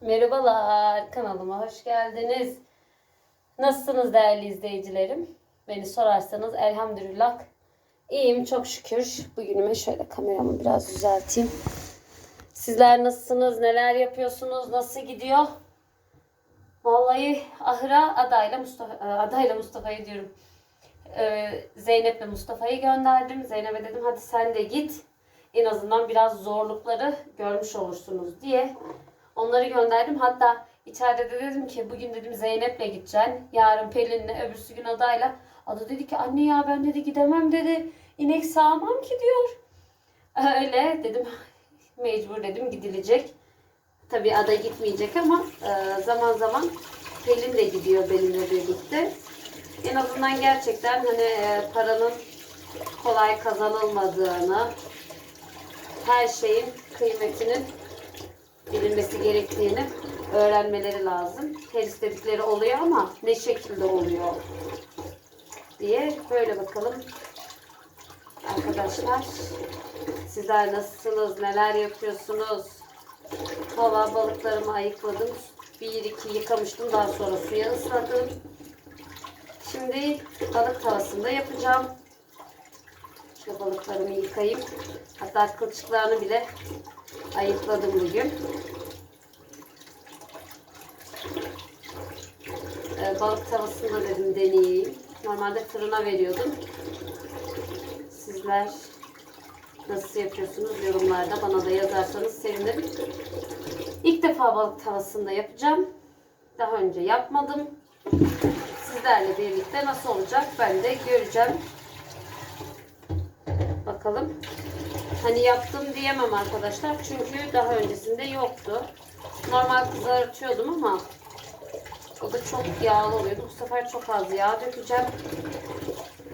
Merhabalar, kanalıma hoş geldiniz. Nasılsınız değerli izleyicilerim? Beni sorarsanız elhamdülillah iyiyim çok şükür. Bugünüme şöyle kameramı biraz düzelteyim. Sizler nasılsınız? Neler yapıyorsunuz? Nasıl gidiyor? Vallahi ahıra adayla Mustafa e, adayla Mustafa'yı diyorum. Ee, Zeynep'le Mustafa'yı gönderdim. Zeynep'e dedim hadi sen de git. En azından biraz zorlukları görmüş olursunuz diye. Onları gönderdim. Hatta içeride de dedim ki bugün dedim Zeynep'le gideceksin. Yarın Pelin'le, öbürsü gün Ada'yla. Ada dedi ki anne ya ben dedi gidemem dedi. İnek sağmam ki diyor. Öyle dedim mecbur dedim gidilecek. Tabii Ada gitmeyecek ama e, zaman zaman Pelin de gidiyor benimle birlikte. En azından gerçekten hani e, paranın kolay kazanılmadığını, her şeyin kıymetinin bilinmesi gerektiğini öğrenmeleri lazım. Her istedikleri oluyor ama ne şekilde oluyor diye böyle bakalım. Arkadaşlar sizler nasılsınız? Neler yapıyorsunuz? Hava balıklarımı ayıkladım. Bir iki yıkamıştım. Daha sonra suya ısladım. Şimdi balık tavasında yapacağım. Şu balıklarımı yıkayayım. Hatta kılçıklarını bile ayıkladım bugün. Ee, balık tavasında dedim deneyeyim. Normalde fırına veriyordum. Sizler nasıl yapıyorsunuz yorumlarda bana da yazarsanız sevinirim. İlk defa balık tavasında yapacağım. Daha önce yapmadım. Sizlerle birlikte nasıl olacak ben de göreceğim. Bakalım. Hani yaptım diyemem arkadaşlar. Çünkü daha öncesinde yoktu. Normal kızartıyordum ama o da çok yağlı oluyordu. Bu sefer çok az yağ dökeceğim.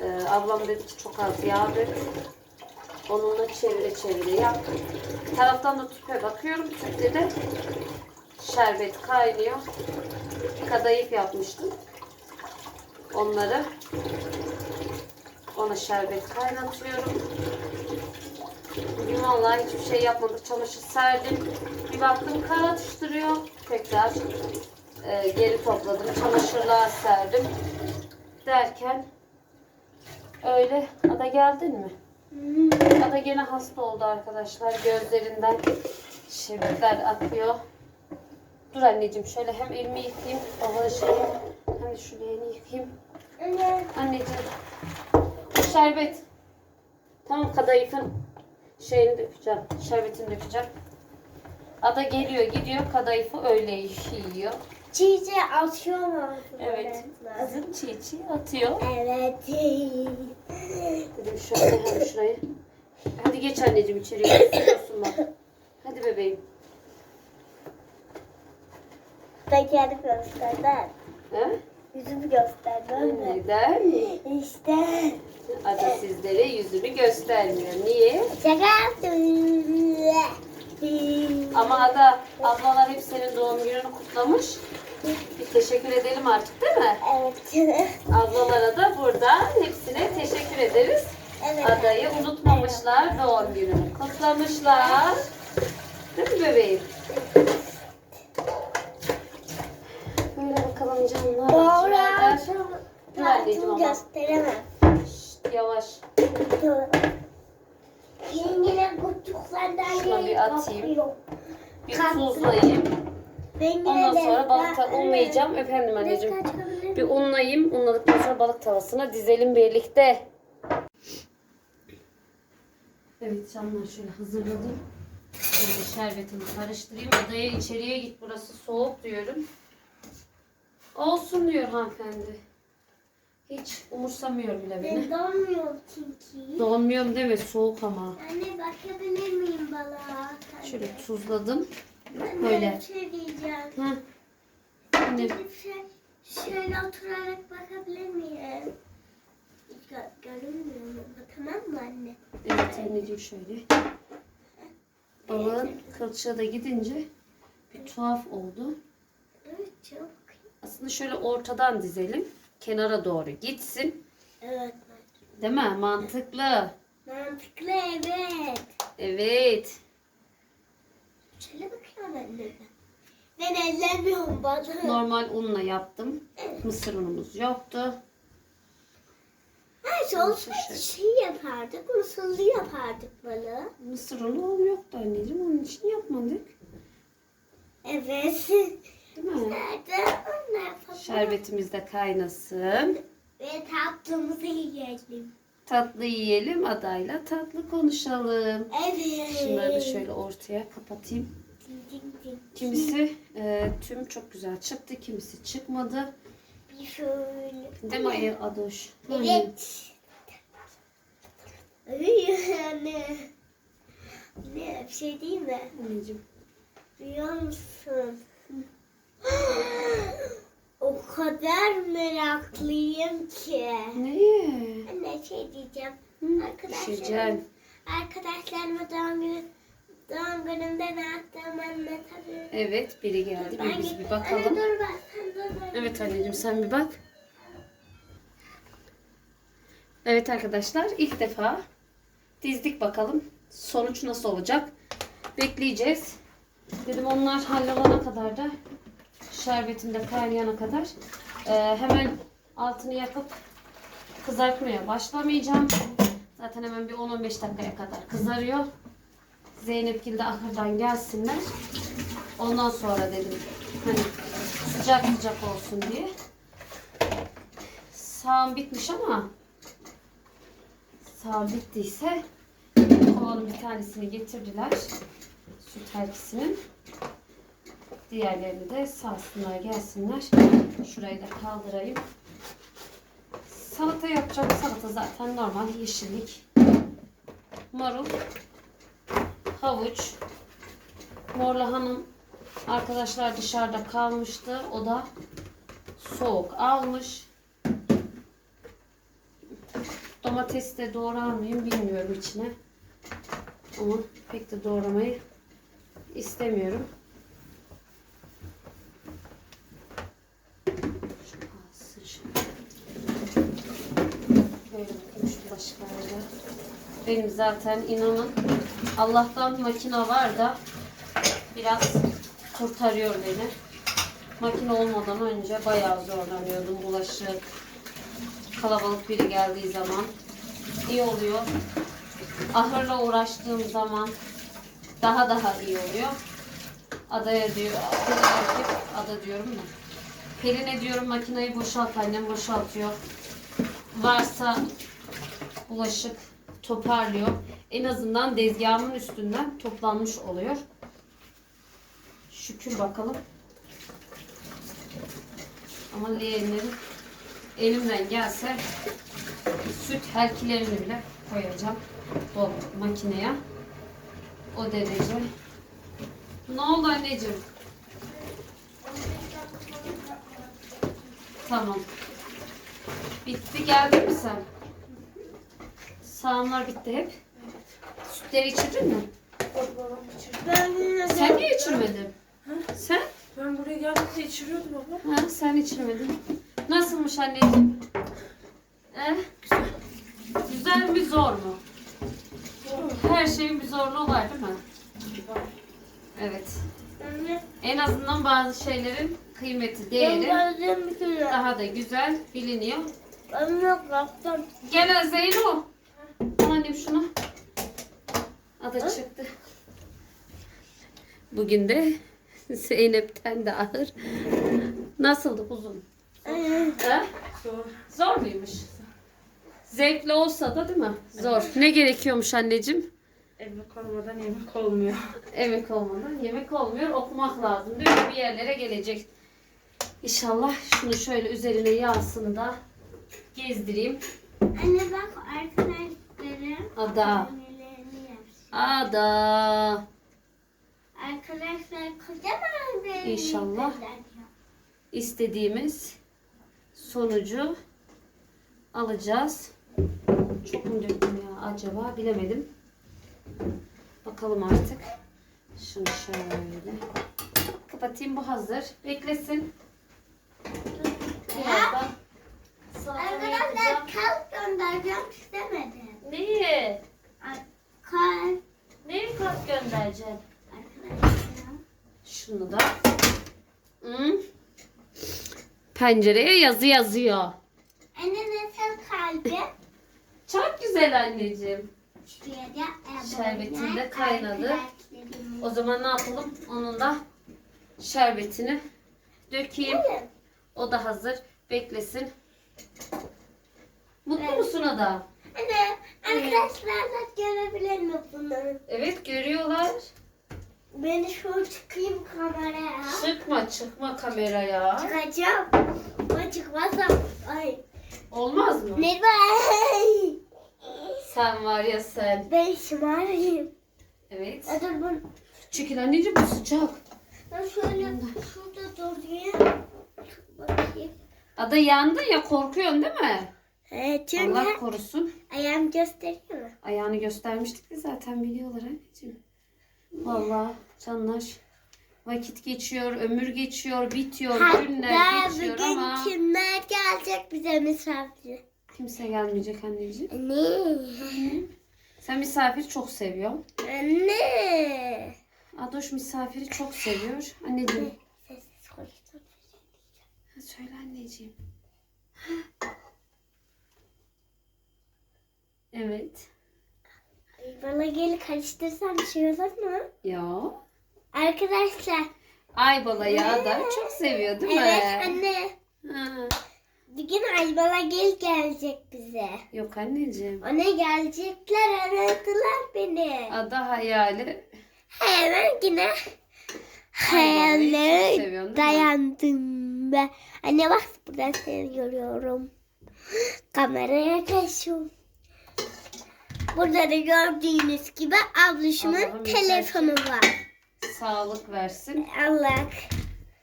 Ee, ablam dedi ki çok az yağ dök. Onunla çevire çevire yap. Bir taraftan da tüpe bakıyorum. Tüpte de şerbet kaynıyor. Kadayıf yapmıştım. Onları ona şerbet kaynatıyorum. Vallahi hiçbir şey yapmadık. Çamaşır serdim. Bir baktım kar atıştırıyor. Tekrar e, geri topladım. Çamaşırlar serdim. Derken öyle. Ada geldin mi? Ada gene hasta oldu arkadaşlar. Gözlerinden şeritler akıyor. Dur anneciğim şöyle hem elimi yıkayayım, dolaşayım. Hem de şu leğeni yıkayayım. Anne. Anneciğim. Şerbet. Tamam kadayıfın şeyini dökeceğim. Şerbetini dökeceğim. Ada geliyor gidiyor kadayıfı öyle yiyor. Çiğce atıyor mu? Evet. Kızım çiğ çiğ atıyor. Evet. Dedim şöyle hem şurayı. Hadi geç anneciğim içeriye. Bak. Hadi bebeğim. Ben kendi gösterdim. He? Yüzümü gösterdim. Neden? İşte. Ada sizlere yüzünü göstermiyor. Niye? Şaka yaptım. Ama Ada ablalar hep senin doğum gününü kutlamış. Bir teşekkür edelim artık değil mi? Evet. Ablalara da burada hepsine teşekkür ederiz. Evet. Adayı unutmamışlar, doğum gününü kutlamışlar. Değil mi bebeğim? Böyle bakalım canlar. Doğru. Dur Kartımı ama. gösteremem. Şşt, yavaş. Yengene kutuklardan Şuna bir atayım. Bir tuzlayayım. Ben Ondan yine sonra balık unlayacağım. Efendim anneciğim. Ben Bir unlayayım. Unladıktan sonra balık tavasına dizelim birlikte. Evet canlar şöyle hazırladım. Şöyle şerbetimi karıştırayım. Odaya içeriye git burası soğuk diyorum. Olsun diyor hanımefendi. Hiç umursamıyor bile beni. Ben donmuyorum çünkü. Donmuyorum deme soğuk ama. Anne bakabilir miyim balığa? Şöyle tuzladım. Anne, böyle. Bir şey diyeceğim. Heh. Anne, şey, şöyle oturarak bakabilir miyim? Gö görünmüyor mu? Tamam mı anne? evet anneciğim şöyle. Balığın kılçığı da gidince bir tuhaf oldu. Evet çok. Aslında şöyle ortadan dizelim. Kenara doğru gitsin. Evet. Değil mi? Mantıklı. Mantıklı evet. Evet. Şöyle bakıyorum anne. Ben ellemiyorum bana. Normal unla yaptım. Mısır unumuz yoktu. Şey olsaydı şey yapardık. Mısırlı yapardık bana. Mısır unu yoktu anneciğim. Onun için yapmadık. Evet. Değil mi? Nerede? Şerbetimiz de kaynasın. Ve tatlımızı yiyelim. Tatlı yiyelim adayla tatlı konuşalım. Evet. Şunları da şöyle ortaya kapatayım. Kimisi e, tüm çok güzel çıktı, kimisi çıkmadı. Bir şöyle. Değil mi Adoş? Evet. Anne. Ne bir şey değil mi? Anneciğim. Biliyor musun? o kadar meraklıyım ki. Neye? Anne şey diyeceğim. Hı, Arkadaşlarım, pişireceksin. arkadaşlarıma doğum günü doğum günümde ne yaptığımı anlatabilirim. Evet biri geldi. Bir biz bir Anne bakalım. dur bak sen dur. Evet anneciğim sen bir bak. Evet arkadaşlar ilk defa dizdik bakalım. Sonuç nasıl olacak? Bekleyeceğiz. Dedim onlar hallolana kadar da şerbetim de kaynayana kadar e, hemen altını yakıp kızartmaya başlamayacağım. Zaten hemen bir 10-15 dakikaya kadar kızarıyor. Zeynepgil de ahırdan gelsinler. Ondan sonra dedim hani sıcak sıcak olsun diye. Sağım bitmiş ama sağım bittiyse kovanın bir tanesini getirdiler. Süt helkisinin. Diğerlerini de sağsınlar gelsinler. Şurayı da kaldırayım. Salata yapacağım. Salata zaten normal yeşillik. Marul. Havuç. Mor lahanın arkadaşlar dışarıda kalmıştı. O da soğuk almış. Domates de doğrar mıyım bilmiyorum içine. Ama pek de doğramayı istemiyorum. Şu alsın şöyle. Böyle bakayım şu başkaları. Benim zaten inanın Allah'tan makine var da biraz kurtarıyor beni. Makine olmadan önce bayağı zorlanıyordum bulaşık. Kalabalık biri geldiği zaman iyi oluyor. Ahırla uğraştığım zaman daha daha iyi oluyor. Adaya diyor, ada diyorum da. Pelin'e diyorum makineyi boşalt annem boşaltıyor. Varsa bulaşık toparlıyor. En azından dezgahımın üstünden toplanmış oluyor. Şükür bakalım. Ama leğenleri elimden gelse süt helkilerini bile koyacağım dolap makineye. O derece. Ne oldu anneciğim? Tamam. Bitti geldin mi sen? Sağımlar bitti hep. Sütleri içirdin mi? Ben Sen niye içirmedin? Sen? Ben buraya geldiğimde içiriyordum ama. Ha, sen içirmedin. Nasılmış anneciğim? Eh? Güzel mi zor mu? Her şeyin bir zorluğu var değil mi? Evet. Anne, En azından bazı şeylerin kıymeti, değeri kere. daha da güzel biliniyor. Ben yok yaptım. Gel Zeyno. Annem şunu. Ada çıktı. Bugün de Zeynep'ten de ağır. Nasıldı kuzum? Ha? Zor. Zor muymuş? Zevkli olsa da değil mi? Zor. Ne gerekiyormuş anneciğim? Evlilik olmadan yemek olmuyor. Emek olmadan yemek olmuyor. Okumak lazım değil mi? Bir yerlere gelecek. İnşallah şunu şöyle üzerine yağsın da gezdireyim. Anne bak arkadaşlarım. Ada. Ada. Arkadaşlar kocaman bir İnşallah. istediğimiz sonucu alacağız. Çok mu döktüm ya acaba bilemedim. Bakalım artık. Şunu şöyle kapatayım bu hazır. Beklesin. Birazdan Arkadaşlar kalp göndereceğim istemedim. Neyi? Kalp Neyi kart göndereceksin? arkadaşlar. Şunu da pencereye yazı yazıyor. Anne nasıl kalbi? Çok güzel anneciğim. Da Şerbetin de kaynadı. O zaman ne yapalım? Onun da şerbetini dökeyim. O da hazır. Beklesin. Mutlu Evet. musun Ada? Anne arkadaşlar da görebilir mi bunu? Evet görüyorlar. Ben şu çıkayım kameraya. Çıkma çıkma kameraya. Çıkacağım. O çıkmazsa ay. Olmaz mı? Ne var? Sen var ya sen. Ben şımarayım. Evet. Ya dur bunu. Çekil anneciğim bu sıcak. Ben şöyle şurada durayım. Bakayım. Ada yandın ya korkuyorsun değil mi? Çünkü Allah korusun. ayağım gösteriyor mu? Ayağını göstermiştik de zaten biliyorlar anneciğim. Vallahi canlar. Vakit geçiyor, ömür geçiyor, bitiyor, günler Hatta geçiyor bugün ama kimler gelecek bize misafir? kimse gelmeyecek anneciğim. Anne. Sen misafiri çok seviyorsun. Anne. Adoş misafiri çok seviyor. Anneciğim. Sessiz konuştum. Söyle anneciğim. Evet. Ay, Bana gel karıştırsam bir şey olur mu? Ya. Arkadaşlar. Ay balayı da çok seviyor değil mi? Evet anne. Ha. Bugün Aybala Gel gelecek bize. Yok anneciğim. Ona gelecekler aradılar beni. Ada hayali. Hemen yine hayallere dayandım ben. Anne bak buradan seni görüyorum. Kameraya kaçıyorum. Burada da gördüğünüz gibi Allah'ım telefonu var. Sağlık versin. Allah.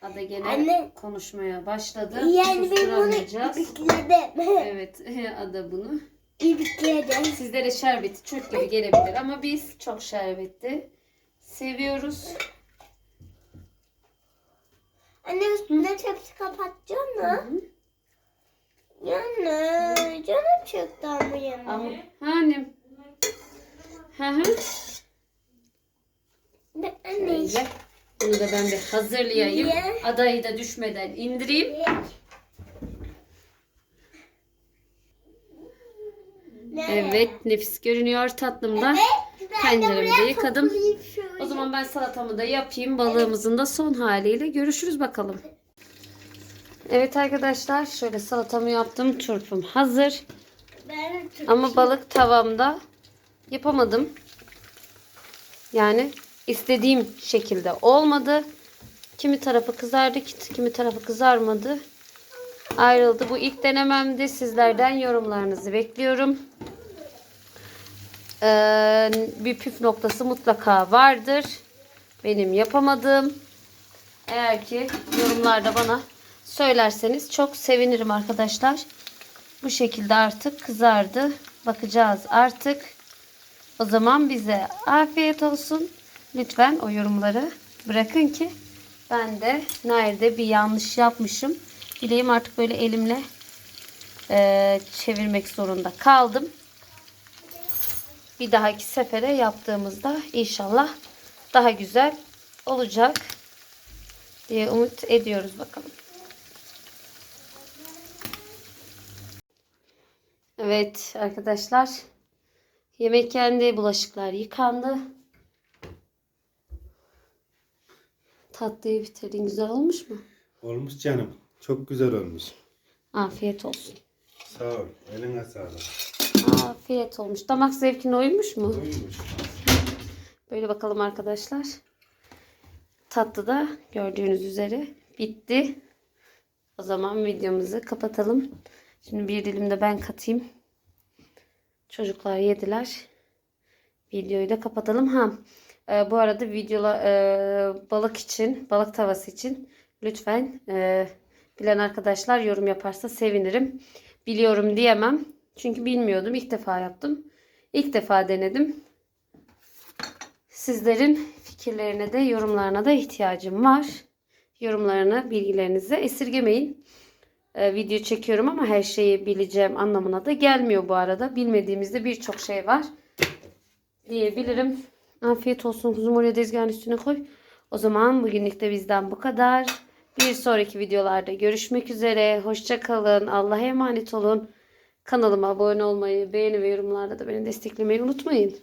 Ada gene Anne. konuşmaya başladı. Yani ben bunu Susturamayacağız. ibikledim. Evet Ada bunu. İbikledim. Sizlere şerbeti çok gibi gelebilir ama biz çok şerbetli seviyoruz. Anne üstüne tepsi kapatacak mı? Yani canım çıktı ama yemeğe. Ama annem. Hı hı. Şöyle. Bunu da ben bir hazırlayayım. Adayı da düşmeden indireyim. Evet nefis görünüyor tatlım da. Tenceremi de yıkadım. O zaman ben salatamı da yapayım. Balığımızın da son haliyle görüşürüz bakalım. Evet arkadaşlar şöyle salatamı yaptım. Turpum hazır. Ben Ama balık tavamda yapamadım. Yani istediğim şekilde olmadı. Kimi tarafı kızardı, kimi tarafı kızarmadı. Ayrıldı. Bu ilk denememdi. Sizlerden yorumlarınızı bekliyorum. Ee, bir püf noktası mutlaka vardır. Benim yapamadığım. Eğer ki yorumlarda bana söylerseniz çok sevinirim arkadaşlar. Bu şekilde artık kızardı. Bakacağız artık. O zaman bize afiyet olsun. Lütfen o yorumları bırakın ki ben de nerede bir yanlış yapmışım. Bileyim artık böyle elimle eee, çevirmek zorunda kaldım. Bir dahaki sefere yaptığımızda inşallah daha güzel olacak diye umut ediyoruz bakalım. Evet arkadaşlar. Yemek yendi, bulaşıklar yıkandı. Tatlıyı bitirdin. Güzel olmuş mu? Olmuş canım. Çok güzel olmuş. Afiyet olsun. Sağ ol. Eline sağlık. Afiyet olmuş. Damak zevkine uymuş mu? Uyumuş. Böyle bakalım arkadaşlar. Tatlı da gördüğünüz üzere bitti. O zaman videomuzu kapatalım. Şimdi bir dilim de ben katayım. Çocuklar yediler. Videoyu da kapatalım. Ha, e, bu arada videola e, balık için, balık tavası için lütfen e, bilen arkadaşlar yorum yaparsa sevinirim. Biliyorum diyemem. Çünkü bilmiyordum. İlk defa yaptım. İlk defa denedim. Sizlerin fikirlerine de yorumlarına da ihtiyacım var. Yorumlarını, bilgilerinizi esirgemeyin. Ee, video çekiyorum ama her şeyi bileceğim anlamına da gelmiyor bu arada. Bilmediğimizde birçok şey var diyebilirim. Afiyet olsun kuzum oraya tezgahın üstüne koy. O zaman bugünlük de bizden bu kadar. Bir sonraki videolarda görüşmek üzere. Hoşça kalın. Allah'a emanet olun. Kanalıma abone olmayı, beğeni ve yorumlarda da beni desteklemeyi unutmayın.